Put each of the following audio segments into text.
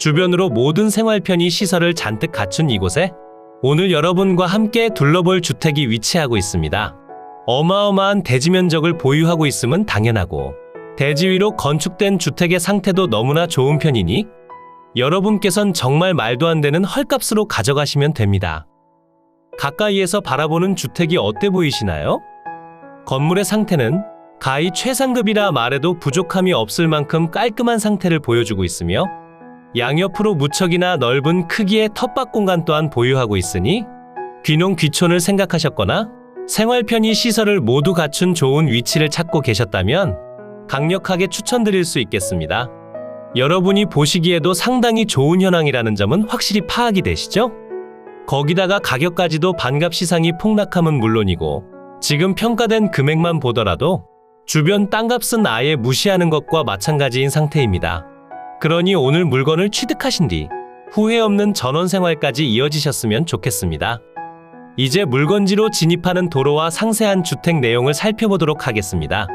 주변으로 모든 생활 편의 시설을 잔뜩 갖춘 이곳에 오늘 여러분과 함께 둘러볼 주택이 위치하고 있습니다. 어마어마한 대지 면적을 보유하고 있음은 당연하고 대지 위로 건축된 주택의 상태도 너무나 좋은 편이니 여러분께선 정말 말도 안 되는 헐값으로 가져가시면 됩니다. 가까이에서 바라보는 주택이 어때 보이시나요? 건물의 상태는 가히 최상급이라 말해도 부족함이 없을 만큼 깔끔한 상태를 보여주고 있으며 양옆으로 무척이나 넓은 크기의 텃밭 공간 또한 보유하고 있으니 귀농 귀촌을 생각하셨거나 생활 편의 시설을 모두 갖춘 좋은 위치를 찾고 계셨다면 강력하게 추천드릴 수 있겠습니다. 여러분이 보시기에도 상당히 좋은 현황이라는 점은 확실히 파악이 되시죠? 거기다가 가격까지도 반값 시상이 폭락함은 물론이고 지금 평가된 금액만 보더라도 주변 땅값은 아예 무시하는 것과 마찬가지인 상태입니다. 그러니 오늘 물건을 취득하신 뒤 후회 없는 전원 생활까지 이어지셨으면 좋겠습니다. 이제 물건지로 진입하는 도로와 상세한 주택 내용을 살펴보도록 하겠습니다.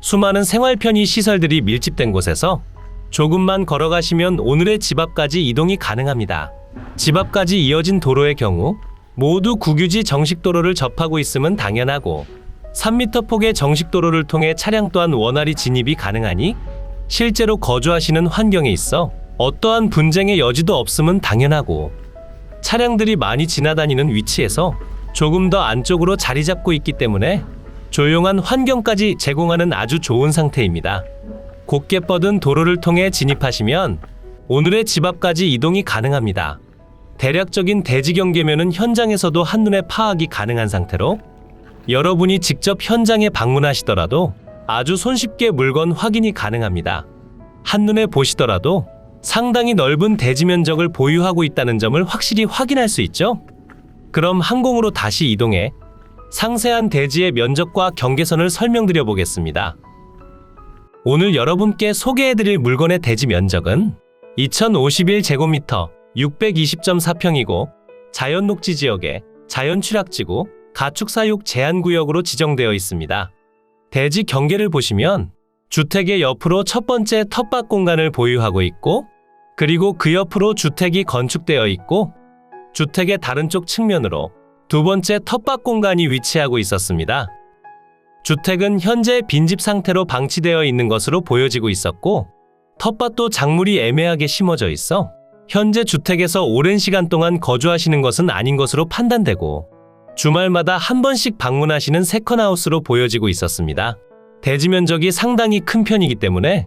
수많은 생활 편의 시설들이 밀집된 곳에서 조금만 걸어가시면 오늘의 집 앞까지 이동이 가능합니다. 집 앞까지 이어진 도로의 경우 모두 국유지 정식 도로를 접하고 있음은 당연하고 3m 폭의 정식 도로를 통해 차량 또한 원활히 진입이 가능하니 실제로 거주하시는 환경에 있어 어떠한 분쟁의 여지도 없음은 당연하고 차량들이 많이 지나다니는 위치에서 조금 더 안쪽으로 자리 잡고 있기 때문에 조용한 환경까지 제공하는 아주 좋은 상태입니다. 곧게 뻗은 도로를 통해 진입하시면 오늘의 집 앞까지 이동이 가능합니다. 대략적인 대지 경 계면은 현장에서도 한눈에 파악이 가능한 상태로 여러분이 직접 현장에 방문하시더라도 아주 손쉽게 물건 확인이 가능합니다. 한눈에 보시더라도 상당히 넓은 대지 면적을 보유하고 있다는 점을 확실히 확인할 수 있죠? 그럼 항공으로 다시 이동해 상세한 대지의 면적과 경계선을 설명드려 보겠습니다. 오늘 여러분께 소개해드릴 물건의 대지 면적은 2051제곱미터 620.4평이고 자연 녹지 지역에 자연 취락지구 가축 사육 제한 구역으로 지정되어 있습니다. 대지 경계를 보시면 주택의 옆으로 첫 번째 텃밭 공간을 보유하고 있고 그리고 그 옆으로 주택이 건축되어 있고 주택의 다른 쪽 측면으로 두 번째 텃밭 공간이 위치하고 있었습니다. 주택은 현재 빈집 상태로 방치되어 있는 것으로 보여지고 있었고 텃밭도 작물이 애매하게 심어져 있어 현재 주택에서 오랜 시간 동안 거주하시는 것은 아닌 것으로 판단되고 주말마다 한 번씩 방문하시는 세컨하우스로 보여지고 있었습니다. 대지 면적이 상당히 큰 편이기 때문에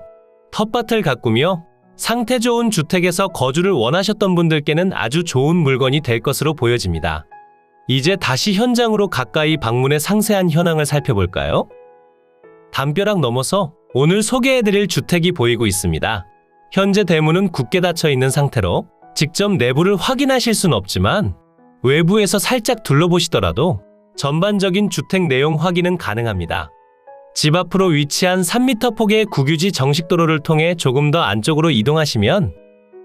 텃밭을 가꾸며 상태 좋은 주택에서 거주를 원하셨던 분들께는 아주 좋은 물건이 될 것으로 보여집니다. 이제 다시 현장으로 가까이 방문해 상세한 현황을 살펴볼까요? 담벼락 넘어서 오늘 소개해드릴 주택이 보이고 있습니다. 현재 대문은 굳게 닫혀 있는 상태로 직접 내부를 확인하실 순 없지만 외부에서 살짝 둘러보시더라도 전반적인 주택 내용 확인은 가능합니다. 집 앞으로 위치한 3m 폭의 국유지 정식도로를 통해 조금 더 안쪽으로 이동하시면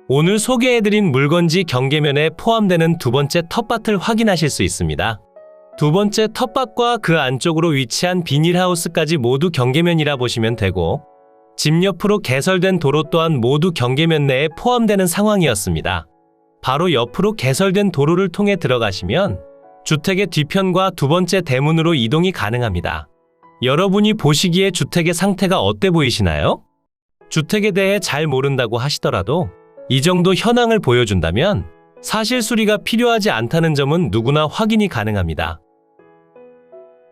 오늘 소개해드린 물건지 경계면에 포함되는 두 번째 텃밭을 확인하실 수 있습니다. 두 번째 텃밭과 그 안쪽으로 위치한 비닐하우스까지 모두 경계면이라 보시면 되고 집 옆으로 개설된 도로 또한 모두 경계면 내에 포함되는 상황이었습니다. 바로 옆으로 개설된 도로를 통해 들어가시면 주택의 뒤편과 두 번째 대문으로 이동이 가능합니다. 여러분이 보시기에 주택의 상태가 어때 보이시나요? 주택에 대해 잘 모른다고 하시더라도 이 정도 현황을 보여준다면 사실 수리가 필요하지 않다는 점은 누구나 확인이 가능합니다.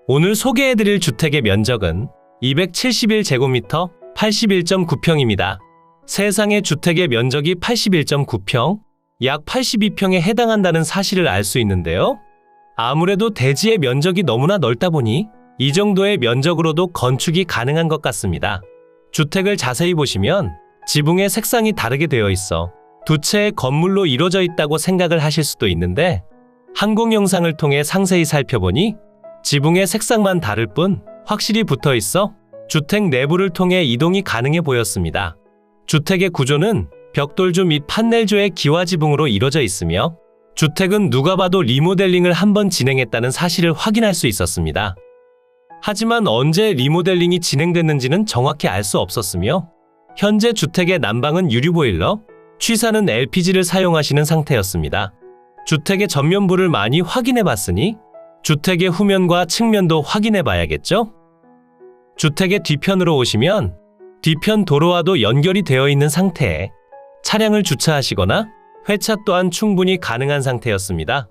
오늘 소개해드릴 주택의 면적은 271제곱미터 81.9평입니다. 세상의 주택의 면적이 81.9평, 약 82평에 해당한다는 사실을 알 수 있는데요. 아무래도 대지의 면적이 너무나 넓다 보니 이 정도의 면적으로도 건축이 가능한 것 같습니다. 주택을 자세히 보시면 지붕의 색상이 다르게 되어 있어 두 채의 건물로 이루어져 있다고 생각을 하실 수도 있는데 항공 영상을 통해 상세히 살펴보니 지붕의 색상만 다를 뿐 확실히 붙어 있어 주택 내부를 통해 이동이 가능해 보였습니다. 주택의 구조는 벽돌조 및 판넬조의 기와 지붕으로 이루어져 있으며 주택은 누가 봐도 리모델링을 한번 진행했다는 사실을 확인할 수 있었습니다. 하지만 언제 리모델링이 진행됐는지는 정확히 알 수 없었으며 현재 주택의 난방은 유리 보일러, 취사는 LPG를 사용하시는 상태였습니다. 주택의 전면부를 많이 확인해 봤으니 주택의 후면과 측면도 확인해 봐야겠죠? 주택의 뒤편으로 오시면 뒤편 도로와도 연결이 되어 있는 상태에 차량을 주차하시거나 회차 또한 충분히 가능한 상태였습니다.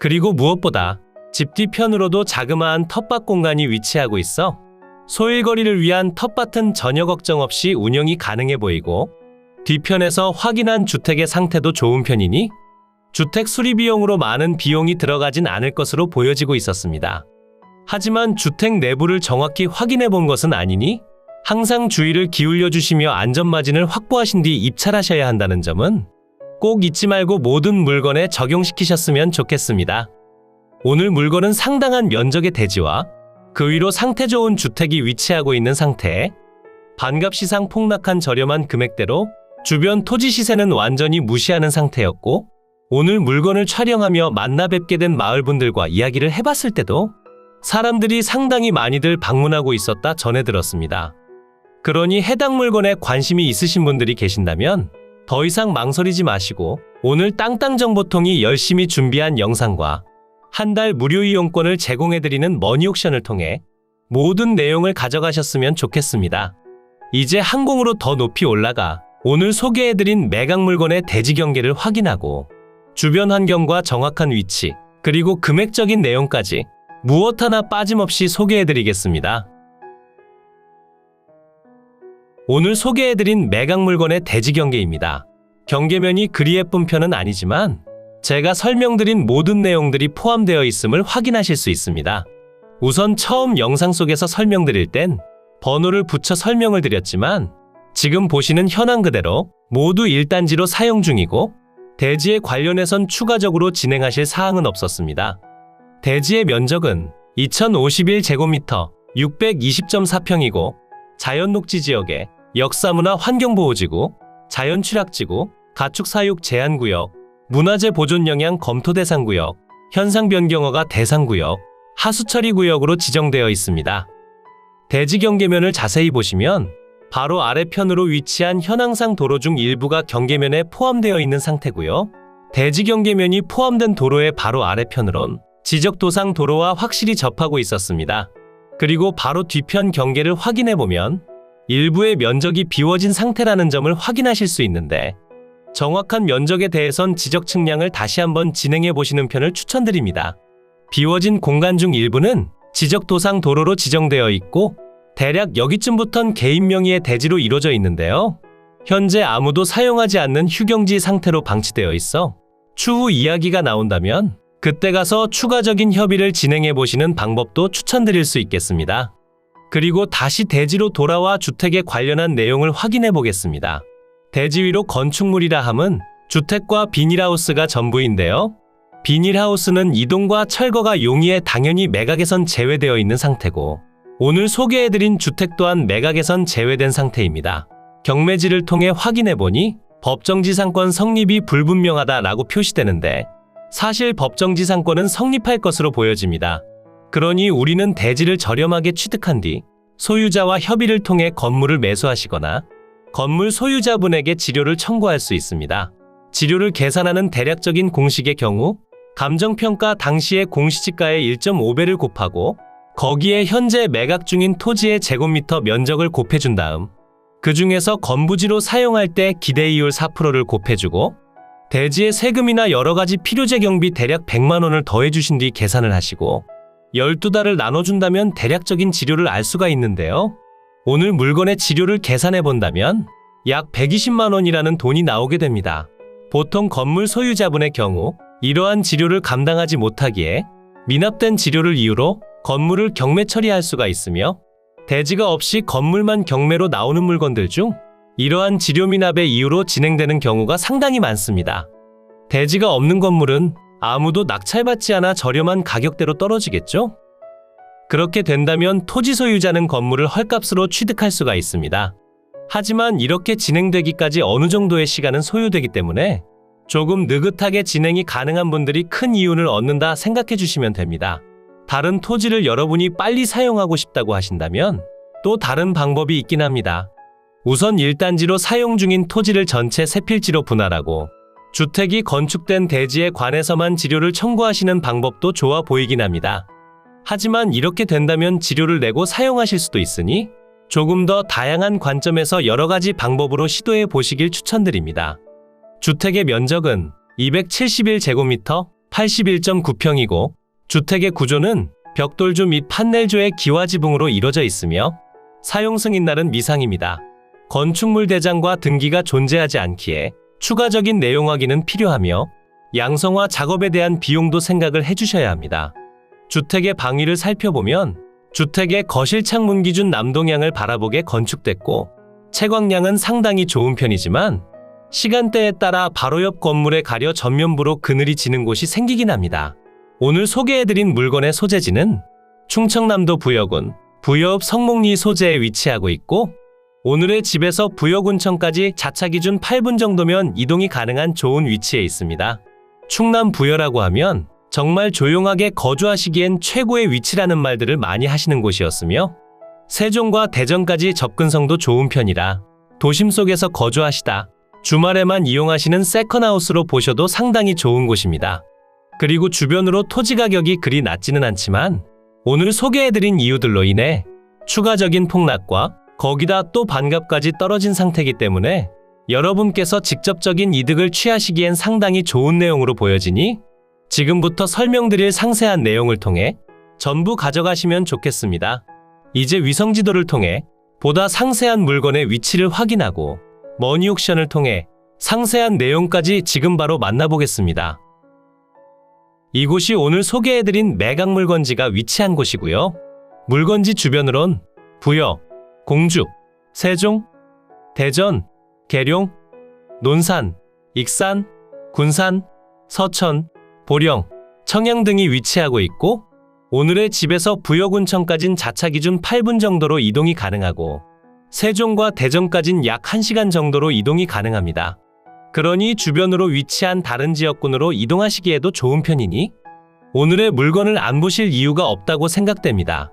그리고 무엇보다 집 뒤편으로도 자그마한 텃밭 공간이 위치하고 있어 소일거리를 위한 텃밭은 전혀 걱정 없이 운영이 가능해 보이고 뒤편에서 확인한 주택의 상태도 좋은 편이니 주택 수리 비용으로 많은 비용이 들어가진 않을 것으로 보여지고 있었습니다. 하지만 주택 내부를 정확히 확인해 본 것은 아니니 항상 주의를 기울여 주시며 안전마진을 확보하신 뒤 입찰하셔야 한다는 점은 꼭 잊지 말고 모든 물건에 적용시키셨으면 좋겠습니다. 오늘 물건은 상당한 면적의 대지와 그 위로 상태 좋은 주택이 위치하고 있는 상태에 반값 시상 폭락한 저렴한 금액대로 주변 토지 시세는 완전히 무시하는 상태였고 오늘 물건을 촬영하며 만나 뵙게 된 마을 분들과 이야기를 해봤을 때도 사람들이 상당히 많이들 방문하고 있었다 전해 들었습니다. 그러니 해당 물건에 관심이 있으신 분들이 계신다면 더 이상 망설이지 마시고 오늘 땅땅정보통이 열심히 준비한 영상과 한 달 무료 이용권을 제공해드리는 머니옥션을 통해 모든 내용을 가져가셨으면 좋겠습니다. 이제 항공으로 더 높이 올라가 오늘 소개해드린 매각 물건의 대지 경계를 확인하고 주변 환경과 정확한 위치 그리고 금액적인 내용까지 무엇 하나 빠짐없이 소개해드리겠습니다. 오늘 소개해드린 매각 물건의 대지 경계입니다. 경계면이 그리 예쁜 편은 아니지만 제가 설명드린 모든 내용들이 포함되어 있음을 확인하실 수 있습니다. 우선 처음 영상 속에서 설명드릴 땐 번호를 붙여 설명을 드렸지만 지금 보시는 현황 그대로 모두 1단지로 사용 중이고 대지에 관련해선 추가적으로 진행하실 사항은 없었습니다. 대지의 면적은 2051제곱미터 620.4평이고 자연녹지 지역에 역사문화 환경보호지구, 자연취락지구, 가축사육 제한구역, 문화재 보존 영향 검토 대상구역, 현상 변경허가 대상구역, 하수처리 구역으로 지정되어 있습니다. 대지 경계면을 자세히 보시면 바로 아래편으로 위치한 현황상 도로 중 일부가 경계면에 포함되어 있는 상태고요. 대지 경계면이 포함된 도로의 바로 아래편으론 지적 도상 도로와 확실히 접하고 있었습니다. 그리고 바로 뒤편 경계를 확인해 보면 일부의 면적이 비워진 상태라는 점을 확인하실 수 있는데 정확한 면적에 대해선 지적 측량을 다시 한번 진행해 보시는 편을 추천드립니다. 비워진 공간 중 일부는 지적 도상 도로로 지정되어 있고 대략 여기쯤부턴 개인 명의의 대지로 이루어져 있는데요. 현재 아무도 사용하지 않는 휴경지 상태로 방치되어 있어 추후 이야기가 나온다면 그때 가서 추가적인 협의를 진행해 보시는 방법도 추천드릴 수 있겠습니다. 그리고 다시 대지로 돌아와 주택에 관련한 내용을 확인해 보겠습니다. 대지 위로 건축물이라 함은 주택과 비닐하우스가 전부인데요. 비닐하우스는 이동과 철거가 용이해 당연히 매각에선 제외되어 있는 상태고 오늘 소개해드린 주택 또한 매각에선 제외된 상태입니다. 경매지를 통해 확인해보니 법정지상권 성립이 불분명하다라고 표시되는데 사실 법정지상권은 성립할 것으로 보여집니다. 그러니 우리는 대지를 저렴하게 취득한 뒤 소유자와 협의를 통해 건물을 매수하시거나 건물 소유자분에게 지료를 청구할 수 있습니다. 지료를 계산하는 대략적인 공식의 경우 감정평가 당시의 공시지가의 1.5배를 곱하고 거기에 현재 매각 중인 토지의 제곱미터 면적을 곱해준 다음 그 중에서 건부지로 사용할 때 기대이율 4%를 곱해주고 대지의 세금이나 여러 가지 필요재 경비 대략 100만 원을 더해주신 뒤 계산을 하시고 12달을 나눠준다면 대략적인 지료를 알 수가 있는데요. 오늘 물건의 지료를 계산해 본다면 약 120만 원이라는 돈이 나오게 됩니다. 보통 건물 소유자분의 경우 이러한 지료를 감당하지 못하기에 미납된 지료를 이유로 건물을 경매 처리할 수가 있으며 대지가 없이 건물만 경매로 나오는 물건들 중 이러한 지료 미납의 이유로 진행되는 경우가 상당히 많습니다. 대지가 없는 건물은 아무도 낙찰받지 않아 저렴한 가격대로 떨어지겠죠? 그렇게 된다면 토지 소유자는 건물을 헐값으로 취득할 수가 있습니다. 하지만 이렇게 진행되기까지 어느 정도의 시간은 소요되기 때문에 조금 느긋하게 진행이 가능한 분들이 큰 이윤을 얻는다 생각해 주시면 됩니다. 다른 토지를 여러분이 빨리 사용하고 싶다고 하신다면 또 다른 방법이 있긴 합니다. 우선 1단지로 사용 중인 토지를 전체 세 필지로 분할하고 주택이 건축된 대지에 관해서만 지료를 청구하시는 방법도 좋아 보이긴 합니다. 하지만 이렇게 된다면 지료를 내고 사용하실 수도 있으니 조금 더 다양한 관점에서 여러 가지 방법으로 시도해 보시길 추천드립니다. 주택의 면적은 271제곱미터 81.9평이고 주택의 구조는 벽돌조 및 판넬조의 기와지붕으로 이루어져 있으며 사용 승인날은 미상입니다. 건축물 대장과 등기가 존재하지 않기에 추가적인 내용 확인은 필요하며 양성화 작업에 대한 비용도 생각을 해주셔야 합니다. 주택의 방위를 살펴보면 주택의 거실 창문 기준 남동향을 바라보게 건축됐고 채광량은 상당히 좋은 편이지만 시간대에 따라 바로 옆 건물에 가려 전면부로 그늘이 지는 곳이 생기긴 합니다. 오늘 소개해드린 물건의 소재지는 충청남도 부여군 부여읍 성목리 소재에 위치하고 있고 오늘의 집에서 부여군청까지 자차 기준 8분 정도면 이동이 가능한 좋은 위치에 있습니다. 충남 부여라고 하면 정말 조용하게 거주하시기엔 최고의 위치라는 말들을 많이 하시는 곳이었으며 세종과 대전까지 접근성도 좋은 편이라 도심 속에서 거주하시다 주말에만 이용하시는 세컨하우스로 보셔도 상당히 좋은 곳입니다. 그리고 주변으로 토지 가격이 그리 낮지는 않지만 오늘 소개해드린 이유들로 인해 추가적인 폭락과 거기다 또 반값까지 떨어진 상태이기 때문에 여러분께서 직접적인 이득을 취하시기엔 상당히 좋은 내용으로 보여지니 지금부터 설명드릴 상세한 내용을 통해 전부 가져가시면 좋겠습니다. 이제 위성지도를 통해 보다 상세한 물건의 위치를 확인하고 머니옥션을 통해 상세한 내용까지 지금 바로 만나보겠습니다. 이곳이 오늘 소개해드린 매각 물건지가 위치한 곳이고요. 물건지 주변으론 부여, 공주, 세종, 대전, 계룡, 논산, 익산, 군산, 서천, 보령, 청양 등이 위치하고 있고 오늘의 집에서 부여군청까진 자차 기준 8분 정도로 이동이 가능하고 세종과 대전까진 약 1시간 정도로 이동이 가능합니다. 그러니 주변으로 위치한 다른 지역군으로 이동하시기에도 좋은 편이니 오늘의 물건을 안 보실 이유가 없다고 생각됩니다.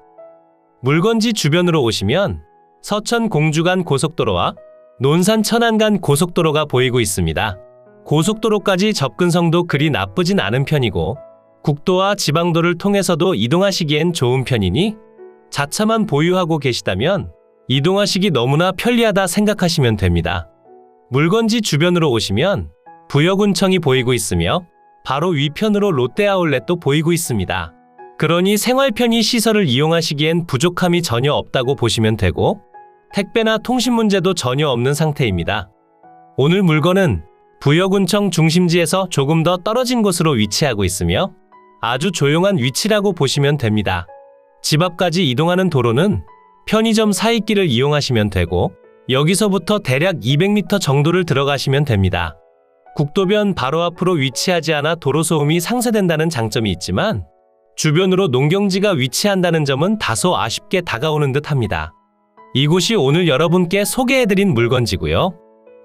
물건지 주변으로 오시면 서천 공주간 고속도로와 논산 천안간 고속도로가 보이고 있습니다. 고속도로까지 접근성도 그리 나쁘진 않은 편이고 국도와 지방도를 통해서도 이동하시기엔 좋은 편이니 자차만 보유하고 계시다면 이동하시기 너무나 편리하다 생각하시면 됩니다. 물건지 주변으로 오시면 부여군청이 보이고 있으며 바로 위편으로 롯데아울렛도 보이고 있습니다. 그러니 생활 편의 시설을 이용하시기엔 부족함이 전혀 없다고 보시면 되고 택배나 통신 문제도 전혀 없는 상태입니다. 오늘 물건은 부여군청 중심지에서 조금 더 떨어진 곳으로 위치하고 있으며 아주 조용한 위치라고 보시면 됩니다. 집 앞까지 이동하는 도로는 편의점 사이길을 이용하시면 되고 여기서부터 대략 200m 정도를 들어가시면 됩니다. 국도변 바로 앞으로 위치하지 않아 도로 소음이 상쇄된다는 장점이 있지만 주변으로 농경지가 위치한다는 점은 다소 아쉽게 다가오는 듯 합니다. 이곳이 오늘 여러분께 소개해드린 물건지고요.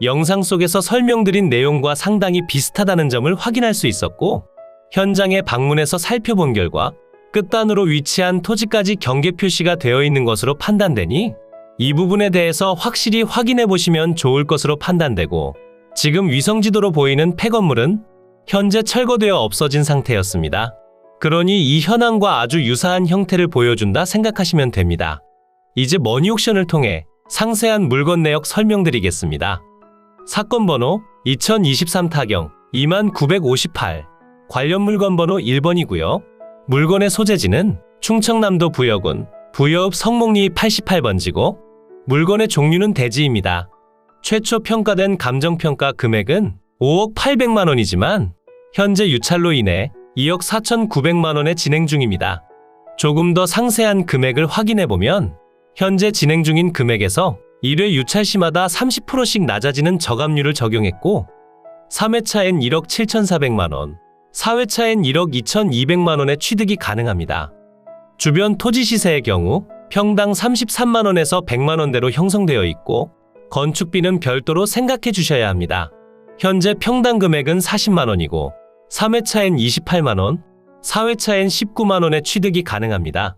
영상 속에서 설명드린 내용과 상당히 비슷하다는 점을 확인할 수 있었고 현장에 방문해서 살펴본 결과 끝단으로 위치한 토지까지 경계 표시가 되어 있는 것으로 판단되니 이 부분에 대해서 확실히 확인해 보시면 좋을 것으로 판단되고 지금 위성지도로 보이는 폐건물은 현재 철거되어 없어진 상태였습니다. 그러니 이 현황과 아주 유사한 형태를 보여준다 생각하시면 됩니다. 이제 머니옥션을 통해 상세한 물건 내역 설명드리겠습니다. 사건 번호 2023 타경 2958 관련 물건 번호 1번이고요. 물건의 소재지는 충청남도 부여군 부여읍 성목리 88번지고 물건의 종류는 대지입니다. 최초 평가된 감정평가 금액은 5억 800만 원이지만 현재 유찰로 인해 2억 4,900만 원에 진행 중입니다. 조금 더 상세한 금액을 확인해 보면 현재 진행 중인 금액에서 1회 유찰 시마다 30%씩 낮아지는 저감률을 적용했고 3회차엔 1억 7,400만 원, 4회차엔 1억 2,200만 원의 취득이 가능합니다. 주변 토지 시세의 경우 평당 33만 원에서 100만 원대로 형성되어 있고 건축비는 별도로 생각해 주셔야 합니다. 현재 평당 금액은 40만 원이고 3회차엔 28만 원, 4회차엔 19만 원의 취득이 가능합니다.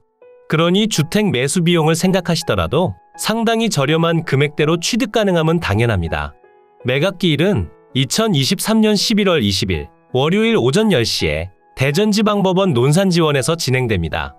그러니 주택 매수 비용을 생각하시더라도 상당히 저렴한 금액대로 취득 가능함은 당연합니다. 매각기일은 2023년 11월 20일 월요일 오전 10시에 대전지방법원 논산지원에서 진행됩니다.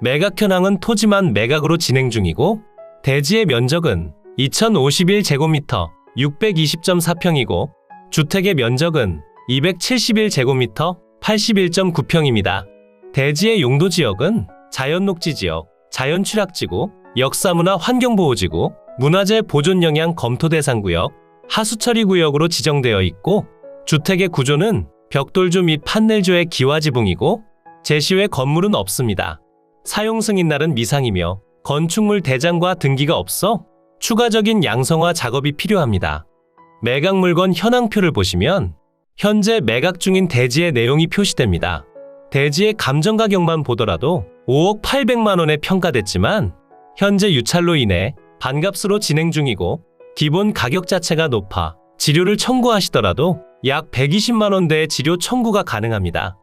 매각 현황은 토지만 매각으로 진행 중이고 대지의 면적은 2051제곱미터 620.4평이고 주택의 면적은 271제곱미터 81.9평입니다. 대지의 용도 지역은 자연녹지 지역, 자연취락지구, 역사문화 환경보호지구, 문화재 보존 영향 검토 대상 구역, 하수처리 구역으로 지정되어 있고 주택의 구조는 벽돌조 및 판넬조의 기와 지붕이고 제시외 건물은 없습니다. 사용 승인 날은 미상이며 건축물 대장과 등기가 없어 추가적인 양성화 작업이 필요합니다. 매각 물건 현황표를 보시면 현재 매각 중인 대지의 내용이 표시됩니다. 대지의 감정 가격만 보더라도 5억 800만 원에 평가됐지만 현재 유찰로 인해 반값으로 진행 중이고 기본 가격 자체가 높아 지료를 청구하시더라도 약 120만 원대의 지료 청구가 가능합니다.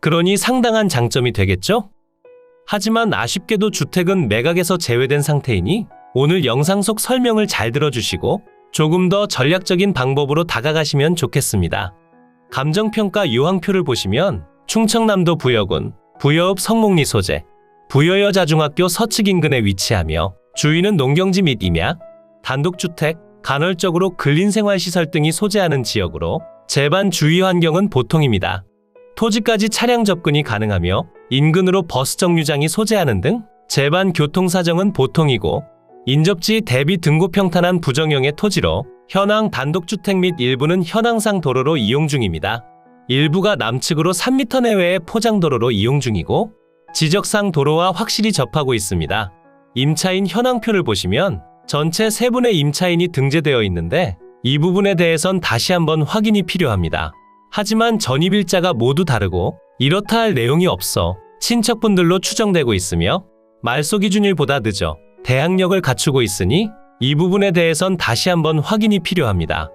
그러니 상당한 장점이 되겠죠? 하지만 아쉽게도 주택은 매각에서 제외된 상태이니 오늘 영상 속 설명을 잘 들어주시고 조금 더 전략적인 방법으로 다가가시면 좋겠습니다. 감정평가 유황표를 보시면 충청남도 부여군 부여읍 성목리 소재 부여여자중학교 서측 인근에 위치하며 주위는 농경지 및 임야, 단독주택, 간헐적으로 근린생활시설 등이 소재하는 지역으로 재반 주위 환경은 보통입니다. 토지까지 차량 접근이 가능하며 인근으로 버스 정류장이 소재하는 등 재반 교통 사정은 보통이고 인접지 대비 등고 평탄한 부정형의 토지로 현황 단독주택 및 일부는 현황상 도로로 이용 중입니다. 일부가 남측으로 3m 내외의 포장도로로 이용 중이고 지적상 도로와 확실히 접하고 있습니다. 임차인 현황표를 보시면 전체 세 분의 임차인이 등재되어 있는데 이 부분에 대해선 다시 한번 확인이 필요합니다. 하지만 전입일자가 모두 다르고 이렇다 할 내용이 없어 친척분들로 추정되고 있으며 말소 기준일보다 늦어 대항력을 갖추고 있으니 이 부분에 대해선 다시 한번 확인이 필요합니다.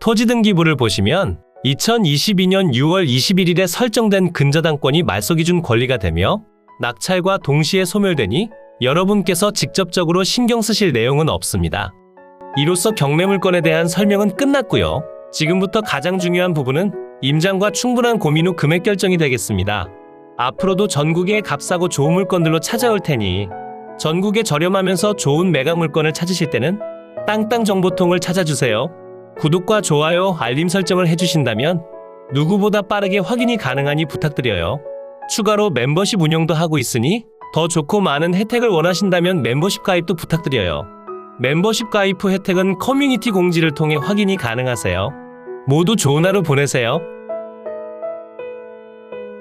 토지 등기부를 보시면 2022년 6월 21일에 설정된 근저당권이 말소 기준 권리가 되며 낙찰과 동시에 소멸되니 여러분께서 직접적으로 신경 쓰실 내용은 없습니다. 이로써 경매물건에 대한 설명은 끝났고요. 지금부터 가장 중요한 부분은 임장과 충분한 고민 후 금액 결정이 되겠습니다. 앞으로도 전국에 값싸고 좋은 물건들로 찾아올 테니 전국에 저렴하면서 좋은 매각 물건을 찾으실 때는 땅땅 정보통을 찾아주세요. 구독과 좋아요, 알림 설정을 해주신다면 누구보다 빠르게 확인이 가능하니 부탁드려요. 추가로 멤버십 운영도 하고 있으니 더 좋고 많은 혜택을 원하신다면 멤버십 가입도 부탁드려요. 멤버십 가입 후 혜택은 커뮤니티 공지를 통해 확인이 가능하세요. 모두 좋은 하루 보내세요.